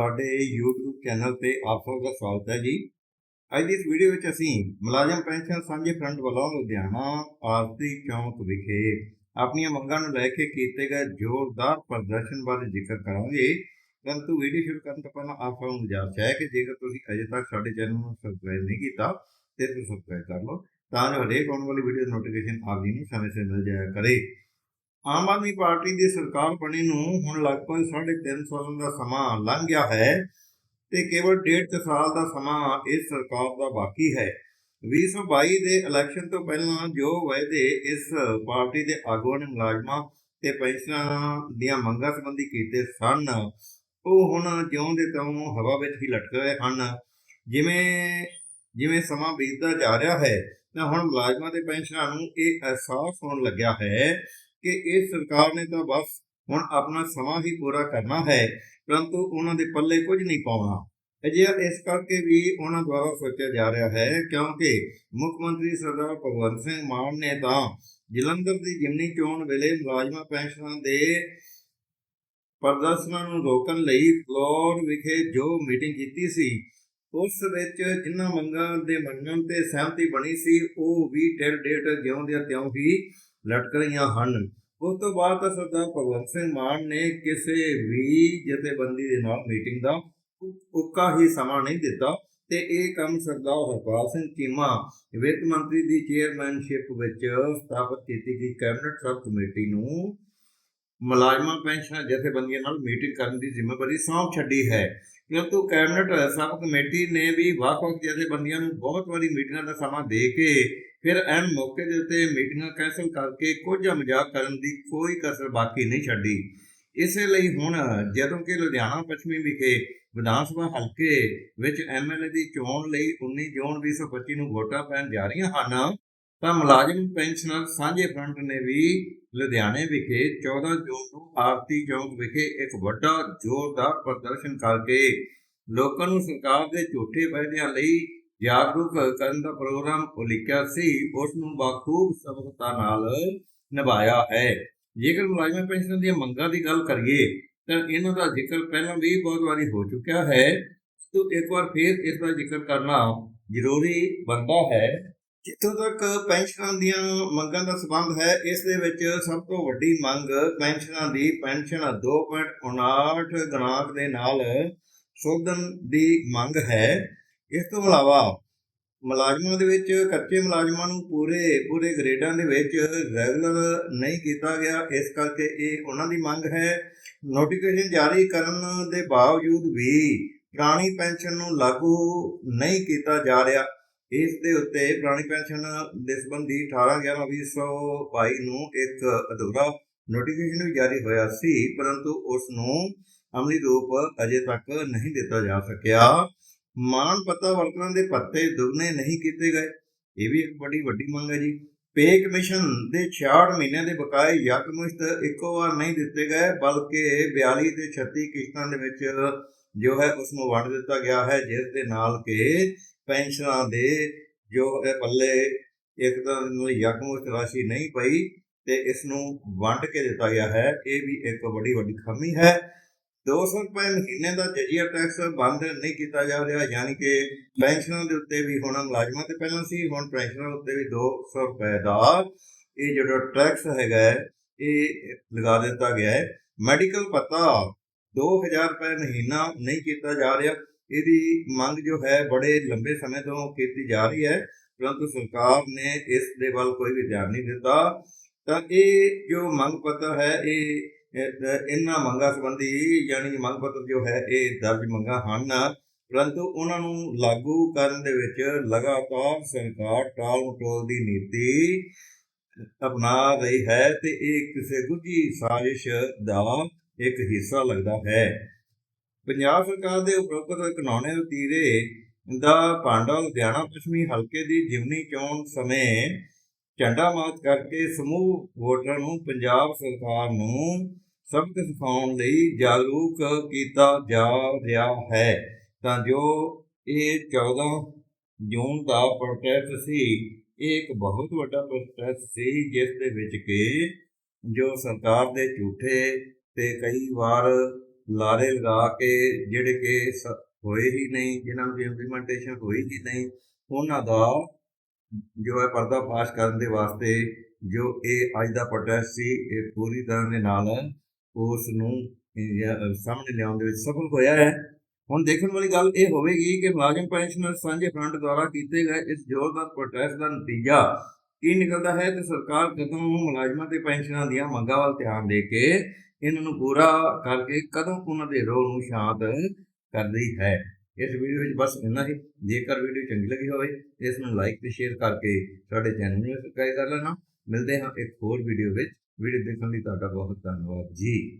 ਸਾਡੇ YouTube channel ਤੇ ਆਪ ਸਭ ਦਾ ਸਵਾਗਤ ਹੈ ਜੀ। ਅੱਜ ਦੀ ਇਸ ਵੀਡੀਓ ਵਿੱਚ ਅਸੀਂ ਮੁਲਾਜ਼ਮ ਪੈਨਸ਼ਨ ਸਾਂਝੇ ਫਰੰਟ ਵੱਲੋਂ ਲੁਧਿਆਣਾ ਆਰਤੀ ਚੌਂਕ ਵਿਖੇ ਆਪਣੀਆਂ ਮੰਗਾਂ ਨੂੰ ਲੈ ਕੇ ਕੀਤੇ ਗਏ ਜ਼ੋਰਦਾਰ ਪ੍ਰਦਰਸ਼ਨ ਬਾਰੇ ਜ਼ਿਕਰ ਕਰਾਂਗੇ। ਪਰੰਤੂ ਵੀਡੀਓ ਸ਼ੁਰੂ ਕਰਨ ਤੋਂ ਪਹਿਲਾਂ ਆਪ ਸਭ ਨੂੰ ਗੁਜ਼ਾਰਿਸ਼ ਹੈ ਕਿ ਜੇਕਰ ਤੁਸੀਂ ਅਜੇ ਤੱਕ ਸਾਡੇ ਚੈਨਲ ਨੂੰ ਸਬਸਕ੍ਰਾਈਬ ਨਹੀਂ ਕੀਤਾ, ਤੇ ਤੁਸੀਂ ਸਬਸਕ੍ਰਾਈਬ ਕਰ ਲਓ, ਤਾਂ ਜੋ ਹਰੇਕ ਆਉਣ ਵਾਲੀ ਵੀਡੀਓ ਦੀ ਨੋਟੀਫਿਕੇਸ਼ਨ ਆਪ ਜੀ ਨੂੰ ਸਮੇਂ ਸਿਰ ਮਿਲ ਜਾਇਆ ਕਰੇ। ਆਮ ਆਦਮੀ ਪਾਰਟੀ ਦੀ ਸਰਕਾਰ ਬਣੀ ਨੂੰ ਹੁਣ ਲਗਭਗ 3.5 ਸਾਲਾਂ ਦਾ ਸਮਾਂ ਲੰਘ ਗਿਆ ਹੈ ਤੇ ਕੇਵਲ ਡੇਢ ਕੁ ਸਾਲ ਦਾ ਸਮਾਂ ਇਸ ਸਰਕਾਰ ਦਾ ਬਾਕੀ ਹੈ। 2022 ਦੇ ਇਲੈਕਸ਼ਨ ਤੋਂ ਪਹਿਲਾਂ ਜੋ ਵਾਅਦੇ ਇਸ ਪਾਰਟੀ ਦੇ ਆਗੂਆਂ ਨੇ ਮੁਲਾਜ਼ਮਾਂ ਤੇ ਪੈਨਸ਼ਨਾਂ ਦੀਆਂ ਮੰਗਾਂ ਸੰਬੰਧੀ ਕੀਤੇ ਸਨ, ਉਹ ਹੁਣ ਜਿਉਂ ਦੇ ਤਿਉਂ ਹਵਾ ਵਿੱਚ ਹੀ ਲਟਕ ਰਹੇ ਹਨ। ਜਿਵੇਂ ਜਿਵੇਂ ਸਮਾਂ ਬੀਤਦਾ ਜਾ ਰਿਹਾ ਹੈ, ਤਾਂ ਹੁਣ ਮੁਲਾਜ਼ਮਾਂ ਤੇ ਪੈਨਸ਼ਨਾਂ ਨੂੰ ਇਹ ਅਹਿਸਾਸ ਹੋਣ ਲੱਗਿਆ ਹੈ ਕਿ ਇਹ ਸਰਕਾਰ ਨੇ ਤਾਂ ਬਸ ਹੁਣ ਆਪਣਾ ਸਮਾਂ ਹੀ ਪੂਰਾ ਕਰਨਾ ਹੈ, ਪਰੰਤੂ ਉਹਨਾਂ ਦੇ ਪੱਲੇ ਕੁਝ ਨਹੀਂ ਪਾਉਣਾ। ਅਜਿਹਾ ਇਸ ਕਰਕੇ ਵੀ ਉਹਨਾਂ ਦੁਆਰਾ ਸੋਚਿਆ ਜਾ ਰਿਹਾ ਹੈ, ਕਿਉਂਕਿ ਮੁੱਖ ਮੰਤਰੀ ਸਰਦਾਰ ਭਗਵੰਤ ਸਿੰਘ ਮਾਨ ਨੇ ਤਾਂ ਜਲੰਧਰ ਦੀ ਜਿਮਨੀ ਚੋਣ ਵੇਲੇ ਮੁਲਾਜ਼ਮਾਂ ਪੈਨਸ਼ਨਾਂ ਦੇ ਪ੍ਰਦਰਸ਼ਨਾਂ ਨੂੰ ਰੋਕਣ ਲਈ ਫਲੋਰ ਵਿਖੇ ਜੋ ਮੀਟਿੰਗ ਕੀਤੀ ਸੀ, ਉਸ ਵਿੱਚ ਜਿਨ੍ਹਾਂ ਮੰਗਾਂ ਦੇ ਮੰਨਣ ਤੇ ਸਹਿਮਤੀ ਬਣੀ ਸੀ, ਉਹ ਵੀ ਡੇਢ ਡੇਟ ਜਿਉਂ ਦੇ ਤਿਉਂ ਹੀ ਲਟਕ ਰਹੀਆਂ ਹਨ। ਉਸ ਤੋਂ ਬਾਅਦ ਤਾਂ ਸਰਦਾਰ ਭਗਵੰਤ ਸਿੰਘ ਮਾਨ ਨੇ ਕਿਸੇ ਵੀ ਜਥੇਬੰਦੀ ਦੇ ਨਾਲ ਮੀਟਿੰਗ ਦਾ ਉੱਕਾ ਹੀ ਸਮਾਂ ਨਹੀਂ ਦਿੱਤਾ ਤੇ ਇਹ ਕੰਮ ਸਰਦਾਰ ਹਰਪਾਲ ਸਿੰਘ ਚੀਮਾ ਵਿੱਤ ਮੰਤਰੀ ਦੀ ਚੇਅਰਮੈਨਸ਼ਿਪ ਵਿੱਚ ਸਥਾਪਿਤ ਕੀਤੀ ਗਈ। ਕੈਬਨਿਟ ਸਬ ਕਮੇਟੀ ਨੂੰ ਮੁਲਾਜ਼ਮਾਂ, ਪੈਨਸ਼ਨ, ਜਥੇਬੰਦੀਆਂ ਨਾਲ ਮੀਟਿੰਗ ਕਰਨ ਦੀ ਜ਼ਿੰਮੇਵਾਰੀ ਸੌਂਪ ਛੱਡੀ ਹੈ। ਕਿਉਂਕਿ ਕੈਬਨਿਟ ਸਬ ਕਮੇਟੀ ਨੇ ਵੀ ਵੱਖ-ਵੱਖ ਜਥੇਬੰਦੀਆਂ ਨੂੰ ਬਹੁਤ ਵਾਰੀ ਮੀਟਿੰਗਾਂ ਦਾ ਸਮਾਂ ਦੇ ਕੇ ਫਿਰ ਐਨ ਮੌਕੇ ਦੇ ਉੱਤੇ ਮੀਟਿੰਗਾਂ ਕੈਂਸਲ ਕਰਕੇ ਕੁਝ ਮਜ਼ਾਕ ਕਰਨ ਦੀ ਕੋਈ ਕਸਰ ਬਾਕੀ ਨਹੀਂ ਛੱਡੀ। ਇਸੇ ਲਈ ਹੁਣ ਜਦੋਂ ਕਿ ਲੁਧਿਆਣਾ ਪੱਛਮੀ ਵਿਖੇ ਵਿਧਾਨ ਸਭਾ ਹਲਕੇ ਵਿੱਚ ਐਮਐਲਏ ਦੀ ਚੋਣ ਲਈ 19 ਜੂਨ 2025 ਨੂੰ ਵੋਟਾਂ ਪੈਣ ਜਾ ਰਹੀਆਂ ਹਨ ਤਾਂ ਮੁਲਾਜ਼ਮ ਪੈਨਸ਼ਨਰ ਸਾਂਝੇ ਫਰੰਟ ਨੇ ਵੀ ਲੁਧਿਆਣੇ ਵਿਖੇ 14 ਜੂਨ ਨੂੰ ਆਰਤੀ ਚੌਂਕ ਵਿਖੇ ਇੱਕ ਵੱਡਾ ਜ਼ੋਰਦਾਰ ਪ੍ਰਦਰਸ਼ਨ ਕਰਕੇ ਲੋਕਾਂ ਨੂੰ ਸਰਕਾਰ ਦੇ ਝੂਠੇ ਵਾਅਦਿਆਂ ਲਈ ਜਾਗਰੂਕ ਕਰਨ ਦਾ ਪ੍ਰੋਗਰਾਮ ਉਲੀਕਿਆ ਸੀ, ਉਸ ਨੂੰ ਬਾਖੂਬ ਸਬਕਤਾ ਨਾਲ ਨਿਭਾਇਆ ਹੈ। ਜੇਕਰ ਮੁਲਾਜ਼ਮ ਪੈਨਸ਼ਨ ਦੀਆਂ ਮੰਗਾਂ ਦੀ ਗੱਲ ਕਰੀਏ, ਤਾਂ ਇਹਨਾਂ ਦਾ ਜ਼ਿਕਰ ਪਹਿਲਾਂ ਵੀ ਬਹੁਤ ਵਾਰੀ ਹੋ ਚੁੱਕਿਆ ਹੈ। ਤੋਂ ਇੱਕ ਵਾਰ ਫਿਰ ਇਸ ਦਾ ਜ਼ਿਕਰ ਕਰਨਾ ਜ਼ਰੂਰੀ ਬਣਦਾ ਹੈ। ਜਿੱਥੋਂ ਤੱਕ ਪੈਨਸ਼ਨਾਂ ਦੀਆਂ ਮੰਗਾਂ ਦਾ ਸਬੰਧ ਹੈ, ਇਸ ਦੇ ਵਿੱਚ ਸਭ ਤੋਂ ਵੱਡੀ ਮੰਗ ਪੈਨਸ਼ਨਾਂ ਦੀ ਪੈਨਸ਼ਨ 2.59 ਗਣਾਂਕ ਦੇ ਨਾਲ ਸੋਧਣ ਦੀ ਮੰਗ ਹੈ। ਇਸ ਤੋਂ ਇਲਾਵਾ ਮੁਲਾਜ਼ਮਾਂ ਦੇ ਵਿੱਚ, ਕੱਚੇ ਮੁਲਾਜ਼ਮਾਂ ਨੂੰ ਪੂਰੇ ਪੂਰੇ ਗ੍ਰੇਡਾਂ ਦੇ ਵਿੱਚ ਰੈਗੂਲਰ ਨਹੀਂ ਕੀਤਾ ਗਿਆ। ਇਸ ਕਰਕੇ ਇਹ ਉਹਨਾਂ ਦੀ ਮੰਗ ਹੈ। ਨੋਟੀਫਿਕੇਸ਼ਨ ਜਾਰੀ ਕਰਨ ਦੇ ਬਾਵਜੂਦ ਵੀ ਪੁਰਾਣੀ ਪੈਨਸ਼ਨ ਨੂੰ ਲਾਗੂ ਨਹੀਂ ਕੀਤਾ ਜਾ ਰਿਹਾ। ਇਸ ਦੇ ਉੱਤੇ ਪੁਰਾਣੀ ਪੈਨਸ਼ਨ ਦੇ ਸੰਬੰਧੀ 18/11/2022 ਨੂੰ ਇੱਕ ਅਧੂਰਾ ਨੋਟੀਫਿਕੇਸ਼ਨ ਵੀ ਜਾਰੀ ਹੋਇਆ ਸੀ, ਪਰੰਤੂ ਉਸ ਨੂੰ ਅਮਲੀ ਰੂਪ ਅਜੇ ਤੱਕ ਨਹੀਂ ਦਿੱਤਾ ਜਾ ਸਕਿਆ। ਮਾਨ ਪਤਾ ਵਰਕਰਾਂ ਦੇ ਪੱਤੇ ਦੁਗਣੇ ਨਹੀਂ ਕੀਤੇ ਗਏ। ਇਹ ਵੀ ਇੱਕ ਬੜੀ ਵੱਡੀ ਮੰਗ ਹੈ ਜੀ। ਪੇ ਕਮਿਸ਼ਨ ਦੇ 66 ਮਹੀਨਿਆਂ ਦੇ ਬਕਾਏ ਯਕਮੁਸ਼ਤ ਇੱਕੋ ਵਾਰ ਨਹੀਂ ਦਿੱਤੇ ਗਏ, ਬਲਕਿ 42 ਤੇ 36 ਕਿਸ਼ਤਾਂ ਦੇ ਵਿੱਚ ਜੋ ਹੈ ਉਸ ਨੂੰ ਵੰਡ ਦਿੱਤਾ ਗਿਆ ਹੈ, ਜਿਸ ਦੇ ਨਾਲ ਕਿ ਪੈਨਸ਼ਨਾਂ ਦੇ ਜੋ ਇਹ ਪੱਲੇ ਇੱਕ ਤਾਂ ਨੂੰ ਯਕਮੁਸ਼ਤ ਰਾਸ਼ੀ ਨਹੀਂ ਪਈ ਤੇ ਇਸ ਨੂੰ ਵੰਡ ਕੇ ਦਿੱਤਾ ਗਿਆ ਹੈ। ਇਹ ਵੀ ਇੱਕ ਵੱਡੀ ਵੱਡੀ ਖਾਮੀ ਹੈ। 200 ਰੁਪਏ ਮਹੀਨੇ ਦਾ ਜਜੀਆ ਟੈਕਸ ਬੰਦ ਨਹੀਂ ਕੀਤਾ ਜਾ ਰਿਹਾ, ਯਾਨੀ ਕਿ ਪੈਨਸ਼ਨਾਂ ਦੇ ਉੱਤੇ ਵੀ ਹੁਣ ਮੁਲਾਜ਼ਮਾਂ ਤੇ ਪਹਿਲਾਂ ਸੀ, ਹੁਣ ਪੈਨਸ਼ਨਾਂ ਉੱਤੇ ਵੀ 200 ਰੁਪਏ ਦਾ ਇਹ ਜਿਹੜਾ ਟੈਕਸ ਹੈਗਾ ਇਹ ਲਗਾ ਦਿੱਤਾ ਗਿਆ ਹੈ। ਮੈਡੀਕਲ ਪਤਾ 2000 ਰੁਪਏ ਮਹੀਨਾ ਨਹੀਂ ਕੀਤਾ ਜਾ ਰਿਹਾ। ਇਹਦੀ ਮੰਗ ਜੋ ਹੈ ਬੜੇ ਲੰਬੇ ਸਮੇਂ ਤੋਂ ਕੀਤੀ ਜਾ ਰਹੀ ਹੈ, ਪਰੰਤੂ ਸਰਕਾਰ ਨੇ ਇਸ ਦੇ ਵੱਲ ਕੋਈ ਵੀ ਧਿਆਨ ਨਹੀਂ ਦਿੱਤਾ। ਤਾਂ ਇਹ ਜੋ ਮੰਗ ਪੱਤਰ ਹੈ, ਇਹ ਇਹਨਾਂ ਮੰਗਾਂ ਸੰਬੰਧੀ ਯਾਨੀ ਮੰਗ ਪੱਤਰ ਜੋ ਹੈ, ਇਹ ਦਰਜ ਮੰਗਾਂ ਹਨ। ਪਰੰਤੂ ਉਹਨਾਂ ਨੂੰ ਲਾਗੂ ਕਰਨ ਦੇ ਵਿੱਚ ਲਗਾਤਾਰ ਸਰਕਾਰ ਟਾਲ ਮਟੋਲ ਦੀ ਨੀਤੀ ਅਪਣਾ ਰਹੀ ਹੈ ਤੇ ਇਹ ਕਿਸੇ ਗੁੱਝੀ ਸਾਜ਼ਿਸ਼ ਦਾ ਇੱਕ ਹਿੱਸਾ ਲੱਗਦਾ ਹੈ। ਪੰਜਾਬ ਸਰਕਾਰ ਦੇ ਉਪਰੋਕਤ ਕਨੌਣੇ ਦੇ ਤੀਰੇ ਦਾ ਭਾਂਡਾ ਲੁਧਿਆਣਾ ਪੱਛਮੀ ਹਲਕੇ ਦੀ ਜਿਮਨੀ ਚੋਣ ਸਮੇਂ ਝੰਡਾ ਮਾਰਚ ਕਰਕੇ ਸਮੂਹ ਵੋਟਰਾਂ ਨੂੰ ਪੰਜਾਬ ਸਰਕਾਰ ਨੂੰ ਸਬਕ ਸਿਖਾਉਣ ਲਈ ਜਾਗਰੂਕ ਕੀਤਾ ਜਾ ਰਿਹਾ ਹੈ। ਤਾਂ ਜੋ ਇਹ 14 ਜੂਨ ਦਾ ਪ੍ਰੋਟੈਸਟ ਸੀ, ਇਹ ਇੱਕ ਬਹੁਤ ਵੱਡਾ ਪ੍ਰੋਟੈਸਟ ਸੀ, ਜਿਸ ਦੇ ਵਿੱਚ ਕਿ ਜੋ ਸਰਕਾਰ ਦੇ ਝੂਠੇ ਤੇ ਕਈ ਵਾਰ ਲਾਰੇ ਲਗਾ ਕੇ ਜਿਹੜੇ ਕਿ ਸ- ਹੋਏ ਹੀ ਨਹੀਂ, ਜਿਨ੍ਹਾਂ ਦੀ ਇੰਪਲੀਮੈਂਟੇਸ਼ਨ ਹੋਈ ਹੀ ਨਹੀਂ, ਉਹਨਾਂ ਦਾ ਜੋ ਹੈ ਪਰਦਾ ਫਾਸ਼ ਕਰਨ ਦੇ ਵਾਸਤੇ ਜੋ ਇਹ ਅੱਜ ਦਾ ਪ੍ਰੋਟੈਸਟ ਸੀ, ਇਹ ਪੂਰੀ ਤਰ੍ਹਾਂ ਦੇ ਨਾਲ ਉਸ ਨੂੰ ਸਾਹਮਣੇ ਲਿਆਉਣ ਦੇ ਵਿੱਚ ਸਫਲ ਹੋਇਆ ਹੈ। ਹੁਣ ਦੇਖਣ ਵਾਲੀ ਗੱਲ ਇਹ ਹੋਵੇਗੀ ਕਿ ਮੁਲਾਜ਼ਮ ਪੈਨਸ਼ਨਰ ਸਾਂਝੇ ਫਰੰਟ ਦੁਆਰਾ ਕੀਤੇ ਗਏ ਇਸ ਜ਼ੋਰਦਾਰ ਪ੍ਰੋਟੈਸਟ ਦਾ ਨਤੀਜਾ ਕੀ ਨਿਕਲਦਾ ਹੈ ਤੇ ਸਰਕਾਰ ਕਦੋਂ ਮੁਲਾਜ਼ਮਾਂ ਤੇ ਪੈਨਸ਼ਨਾਂ ਦੀਆਂ ਮੰਗਾਂ ਵੱਲ ਧਿਆਨ ਦੇ ਕੇ ਇਹਨਾਂ ਨੂੰ ਪੂਰਾ ਕਰਕੇ ਕਦੋਂ ਉਹਨਾਂ ਦੇ ਰੋਹ ਨੂੰ ਸ਼ਾਂਤ ਕਰਦੀ ਹੈ। ਇਸ ਵੀਡੀਓ ਵਿੱਚ ਬਸ ਇੰਨਾ ਹੀ। ਜੇਕਰ ਵੀਡੀਓ ਚੰਗੀ ਲੱਗੀ ਹੋਵੇ, ਇਸ ਨੂੰ ਲਾਈਕ ਤੇ ਸ਼ੇਅਰ ਕਰਕੇ ਸਾਡੇ ਚੈਨਲ ਨੂੰ ਸਬਸਕ੍ਰਾਈਬ ਕਰ ਲੈਣਾ। ਮਿਲਦੇ ਹਾਂ ਇੱਕ ਹੋਰ ਵੀਡੀਓ ਵਿੱਚ। ਵੀਡੀਓ ਦੇਖਣ ਲਈ ਤੁਹਾਡਾ ਬਹੁਤ ਧੰਨਵਾਦ ਜੀ।